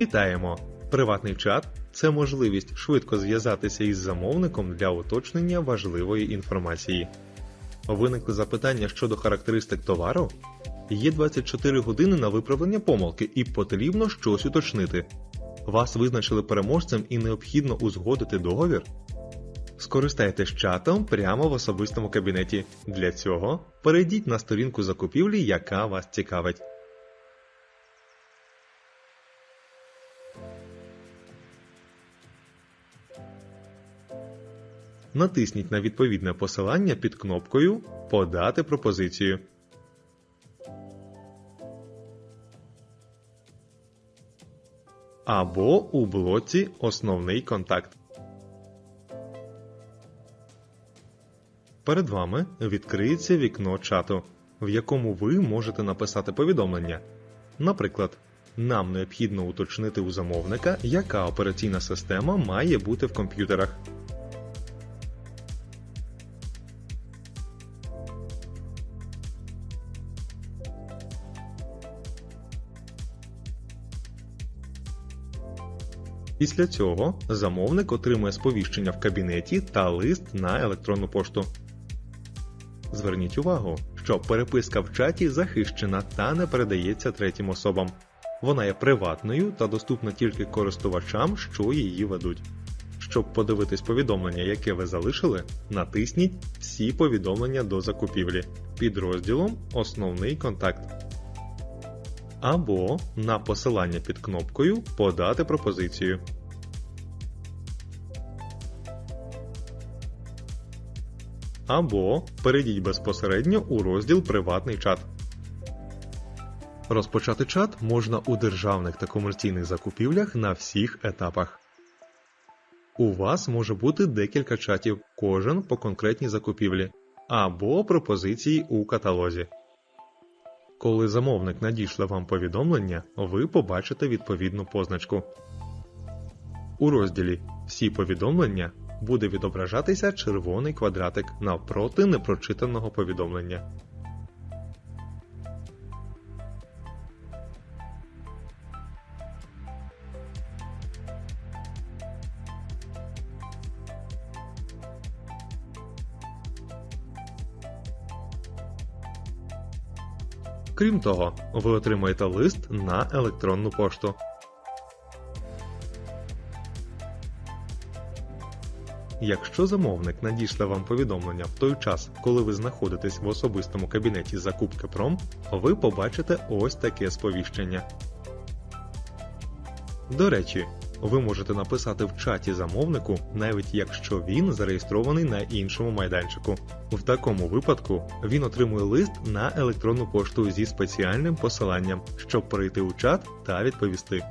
Вітаємо! Приватний чат це можливість швидко зв'язатися із замовником для уточнення важливої інформації. Виникли запитання щодо характеристик товару? Є 24 години на виправлення помилки і потрібно щось уточнити. Вас визначили переможцем і необхідно узгодити договір? Скористайтесь чатом прямо в особистому кабінеті. Для цього перейдіть на сторінку закупівлі, яка вас цікавить. Натисніть на відповідне посилання під кнопкою Подати пропозицію. Або у блоці Основний контакт. Перед вами відкриється вікно чату, в якому ви можете написати повідомлення. Наприклад, нам необхідно уточнити у замовника, яка операційна система має бути в комп'ютерах. Після цього замовник отримує сповіщення в кабінеті та лист на електронну пошту. Зверніть увагу, що переписка в чаті захищена та не передається третім особам. Вона є приватною та доступна тільки користувачам, що її ведуть. Щоб подивитись повідомлення, яке ви залишили, натисніть Всі повідомлення до закупівлі під розділом Основний контакт. Або на посилання під кнопкою Подати пропозицію. Або перейдіть безпосередньо у розділ Приватний чат. Розпочати чат можна у державних та комерційних закупівлях на всіх етапах. У вас може бути декілька чатів, кожен по конкретній закупівлі, або пропозиції у каталозі. Коли замовник надішле вам повідомлення, ви побачите відповідну позначку. У розділі Всі повідомлення буде відображатися червоний квадратик навпроти непрочитаного повідомлення. Крім того, ви отримаєте лист на електронну пошту. Якщо замовник надішле вам повідомлення в той час, коли ви знаходитесь в особистому кабінеті закупки Пром, ви побачите ось таке сповіщення. До речі, ви можете написати в чаті замовнику, навіть якщо він зареєстрований на іншому майданчику. В такому випадку він отримує лист на електронну пошту зі спеціальним посиланням, щоб перейти у чат та відповісти.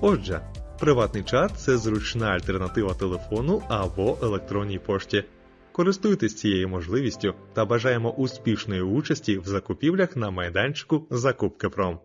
Отже, приватний чат це зручна альтернатива телефону або електронній пошті. Користуйтесь цією можливістю та бажаємо успішної участі в закупівлях на майданчику Закупки Пром.